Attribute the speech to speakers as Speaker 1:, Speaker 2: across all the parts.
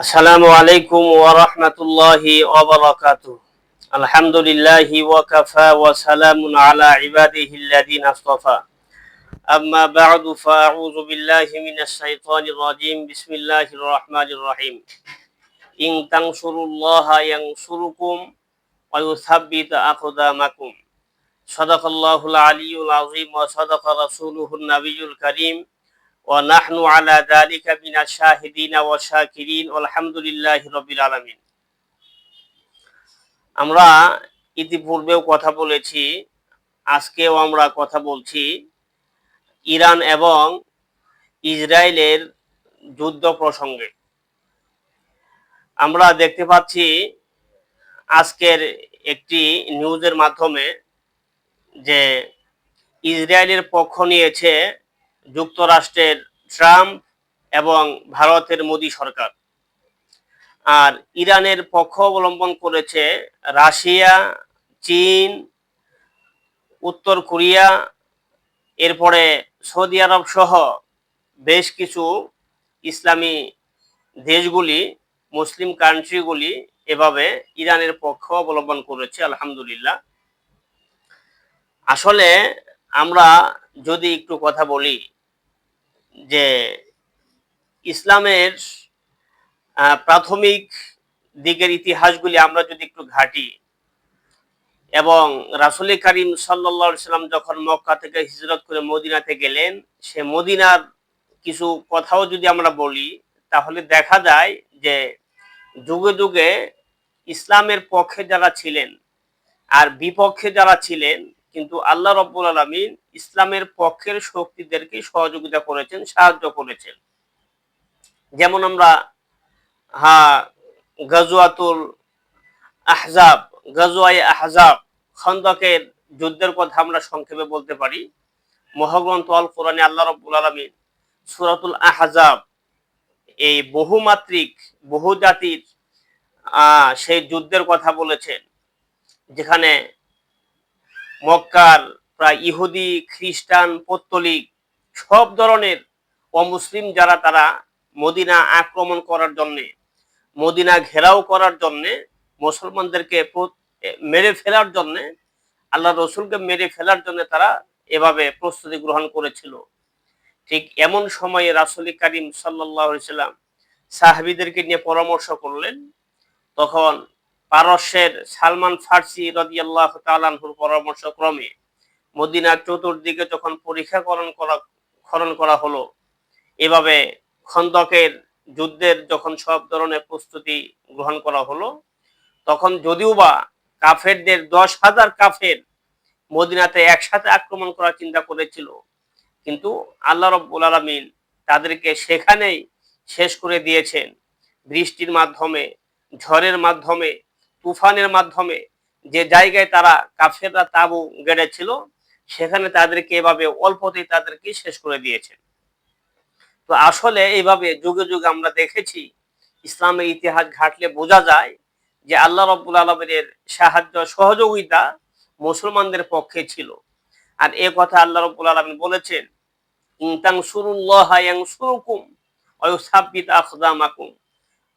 Speaker 1: আসসালামু আলাইকুম ওয়া রাহমাতুল্লাহি ওয়া বারাকাতুহু। আলহামদুলিল্লাহি ওয়া কাফা ওয়া সালামুন আলা ইবাদিহিল্লাযিনা আসতাফা। আম্মা বা'দু ফাআউযু বিল্লাহি মিনাশ শাইতানির রাজীম। বিসমিল্লাহির রহমানির রহিম। ইন তানসুরুল্লাহা ইয়ানসুরুকুম ওয়া ইউসাব্বিত আকদামাকুম সাদাকাল্লাহুল আলিয়্যুল আযীম ওয়া সাদাকা রাসূলুহুন নাবিয়্যুল কারীম। ونحن على ذلك من الشاهدين والشاكرين والحمد لله رب العالمين আমরা ইতিপূর্বেও কথা বলেছি আজকেও আমরা কথা বলছি ইরান এবং ইসরায়েলের যুদ্ধ প্রসঙ্গে আমরা দেখতে পাচ্ছি আজকের একটি নিউজের মাধ্যমে যে ইসরায়েলের পক্ষ নিয়েছে যুক্তরাষ্ট্রের ট্রাম্প এবং ভারতের মোদী সরকার। আর ইরানের পক্ষ অবলম্বন করেছে রাশিয়া, চীন, উত্তর কোরিয়া, এরপরে সৌদি আরব সহ বেশ কিছু ইসলামী দেশগুলি, মুসলিম কান্ট্রিগুলি এভাবে ইরানের পক্ষ অবলম্বন করেছে, আলহামদুলিল্লাহ। আসলে আমরা যদি একটু কথা বলি যে ইসলামের প্রাথমিক দিকের ইতিহাসগুলি আমরা যদি একটু ঘাটি এবং রাসুল করিম সাল্লা সাল্লাম যখন মক্কা থেকে হিজরত করে মদিনাতে গেলেন, সে মদিনার কিছু কথাও যদি আমরা বলি, তাহলে দেখা যায় যে যুগে যুগে ইসলামের পক্ষে যারা ছিলেন আর বিপক্ষে যারা ছিলেন কিন্তু আল্লাহ রব্বুল আলমিন ইসলামের পক্ষের শক্তিদেরকে সহযোগিতা করেছেন, সাহায্য করেছেন। যেমন আমরা, হা, গজওয়াতুল আহজাব গজওয়াই আহজাব, খন্দকের যুদ্ধের কথা আমরা সংক্ষেপে বলতে পারি। মহাগ্রন্থ আল কোরআনে আল্লাহ রব্বুল আলমিন সুরাতুল আহজাব, এই বহুমাত্রিক, বহুজাতির সেই যুদ্ধের কথা বলেছেন। যেখানে মক্কার প্রায় ইহুদি, খ্রিস্টান, পত্তলিক সব ধরনের অমুসলিম যারা তারা মদিনা আক্রমণ করার জন্যে, মদিনা ঘেরাও করার জন্যে, মুসলমানদেরকে মেরে ফেলার জন্যে, আল্লাহ রসুলকে মেরে ফেলার জন্য তারা এভাবে প্রস্তুতি গ্রহণ করেছিল। ঠিক এমন সময়ে রাসুল করিম সাল্লাম সাহাবিদেরকে নিয়ে পরামর্শ করলেন। তখন পারস্যের সালমান ফার্সি রদিয়াল্লাহ তালানহুর পরামর্শ ক্রমে মদিনার চতুর্দিকে যখন পরীক্ষাকরণ করা, খনন করা হলো, এভাবে খন্দকের যুদ্ধের যখন সব ধরনের প্রস্তুতি গ্রহণ করা হলো, তখন যদিও বা কাফেরদের দশ হাজার কাফের মদিনাতে একসাথে আক্রমণ করার চিন্তা করেছিল, কিন্তু আল্লাহ রব্বুল আলমিন তাদেরকে সেখানেই শেষ করে দিয়েছেন। বৃষ্টির মাধ্যমে, ঝড়ের মাধ্যমে তুফানের মাধ্যমে যে জায়গায় তারা কাফেররা তাবু গেড়েছিল, সেখানে তাদেরকে এভাবে অল্পতেই তাদেরকে শেষ করে দিয়েছেন। তো আসলে এইভাবে যুগে যুগে আমরা দেখেছি ইসলামের ইতিহাস ঘাটলে বোঝা যায় যে আল্লাহ রব্বুল আলমের সাহায্য সহযোগিতা মুসলমানদের পক্ষে ছিল। আর এ কথা আল্লাহ রব্বুল আলমিন বলেছেন ইনতাং সুরুল্লাহ সুরুকুম অয়ুসাব্বিত আখদামাকুম।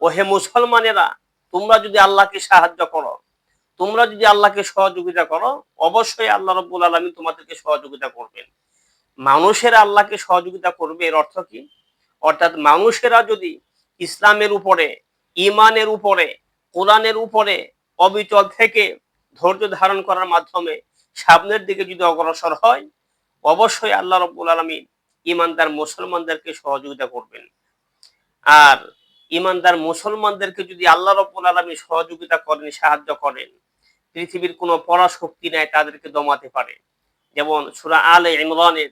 Speaker 1: ও হে মুসলমানেরা তোমরা যদি আল্লাহকে সাহায্য করো, তোমরা যদি আল্লাহকে সহযোগিতা করো, অবশ্যই আল্লাহ রব্বুল আলমী তোমাদেরকে সহযোগিতা করবেন। মানুষেরা আল্লাহকে সহযোগিতা করবে এর অর্থ কি? অর্থাৎ মানুষেরা যদি ইসলামের উপরে ইমানের উপরে, কোরআনের উপরে অবিচল থেকে ধৈর্য ধারণ করার মাধ্যমে সামনের দিকে যদি অগ্রসর হয়, অবশ্যই আল্লাহ রব্বুল আলমী ইমানদার মুসলমানদেরকে সহযোগিতা করবেন। আর ইমানদার মুসলমানদেরকে যদি আল্লাহ রব্বুল আলমী সহযোগিতা করেন, সাহায্য করেন, পৃথিবীর কোনো পরাশক্তি নেয় তাদেরকে দমাতে পারে। যেমন সুরা আলে ইমরানের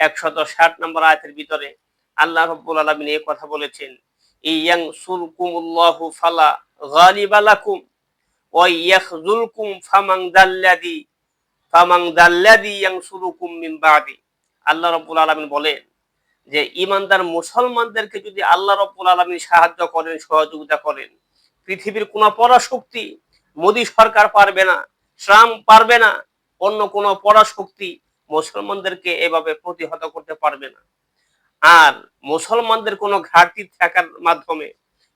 Speaker 1: একশত ষাট নম্বর আয়তের ভিতরে আল্লাহ রব্বুল আলমিন এই কথা বলেছেন ইয়াং সুলকুমুল্লাহু ফালা গালিবালাকুম ও ইয়াখজুলকুম ফামাং দাল্লাদি ফামাং দাল্লাদি ইয়াং সুলুকুম মিন বাদি। আল্লাহ রব্বুল আলমিন বলেন যে ইমানদার মুসলমানদেরকে যদি আল্লাহ রব্বুল আলমী সাহায্য করেন, সহযোগিতা করেন, পৃথিবীর কোন পরাশক্তি মোদী সরকার পারবে না, ট্রাম্প পারবে না, অন্য কোন পরাশক্তি মুসলমানদেরকে এভাবে প্রতিহত করতে পারবে না। আর মুসলমানদের কোনো ঘাটতি থাকার মাধ্যমে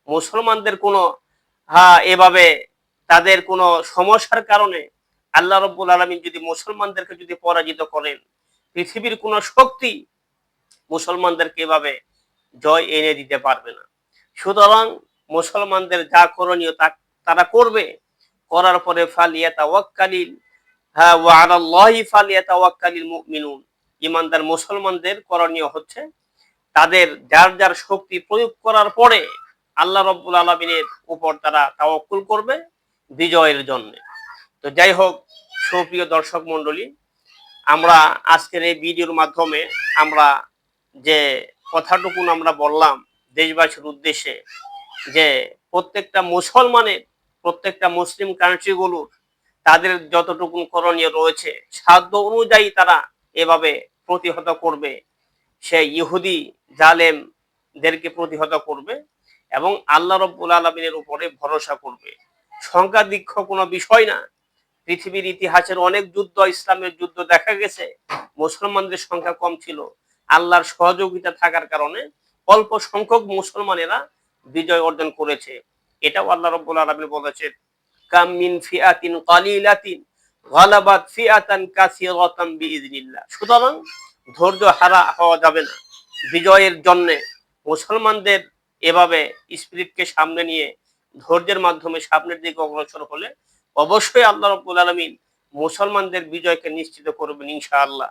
Speaker 1: মুসলমানদের কোনো হ্যাঁ এভাবে তাদের কোনো সমস্যার কারণে আল্লাহ রব্বুল আলমিন যদি মুসলমানদেরকে যদি পরাজিত করেন, পৃথিবীর কোনো শক্তি মুসলমানদেরকে এভাবে জয় এনে দিতে পারবে না। সুতরাং মুসলমানদের যা করণীয় তা, তারা করবে। করার পরে হ্যাঁ ইমানদার মুসলমানদের করণীয় হচ্ছে তাদের যার যার শক্তি প্রয়োগ করার পরে আল্লাহ রব্বুল আলমিনের উপর তারা তাওয়াক্কুল করবে বিজয়ের জন্য। তো যাই হোক, সুপ্রিয় দর্শক মণ্ডলী, আমরা আজকের এই ভিডিওর মাধ্যমে আমরা যে কথাটুকুন আমরা বললাম দেশবাসীর উদ্দেশ্যে, যে প্রত্যেকটা মুসলমানের, প্রত্যেকটা মুসলিম কান্ট্রিগুলোর তাদের যতটুকুন করণীয় রয়েছে, সাধ্য অনুযায়ী তারা এভাবে প্রতিহত করবে। সে ইহুদি জালেমদেরকে প্রতিহত করবে এবং আল্লাহ রব্বুল আলমিনের উপরে ভরসা করবে। সংখ্যা দীক্ষ কোনো বিষয় না। পৃথিবীর ইতিহাসের অনেক যুদ্ধ, ইসলামের যুদ্ধ দেখা গেছে। মুসলমানদের সংখ্যা কম ছিল। আল্লাহর সহযোগিতা থাকার কারণে অল্প সংখ্যক মুসলমানেরা বিজয় অর্জন করেছে। এটাও আল্লাহ রব্বুল আলমিন মিন কাসিরাতান বিইذنিল্লাহ সুতরাং ধৈর্য হারা হওয়া যাবে না। বিজয়ের জন্য মুসলমানদের এভাবে স্পিরিটকে সামনে নিয়ে ধৈর্যের মাধ্যমে সামনের দিকে অগ্রসর হলে অবশ্যই আল্লাহ রব্বুল আলমিন মুসলমানদের বিজয়কে নিশ্চিত করবেন ইনশাআল্লাহ।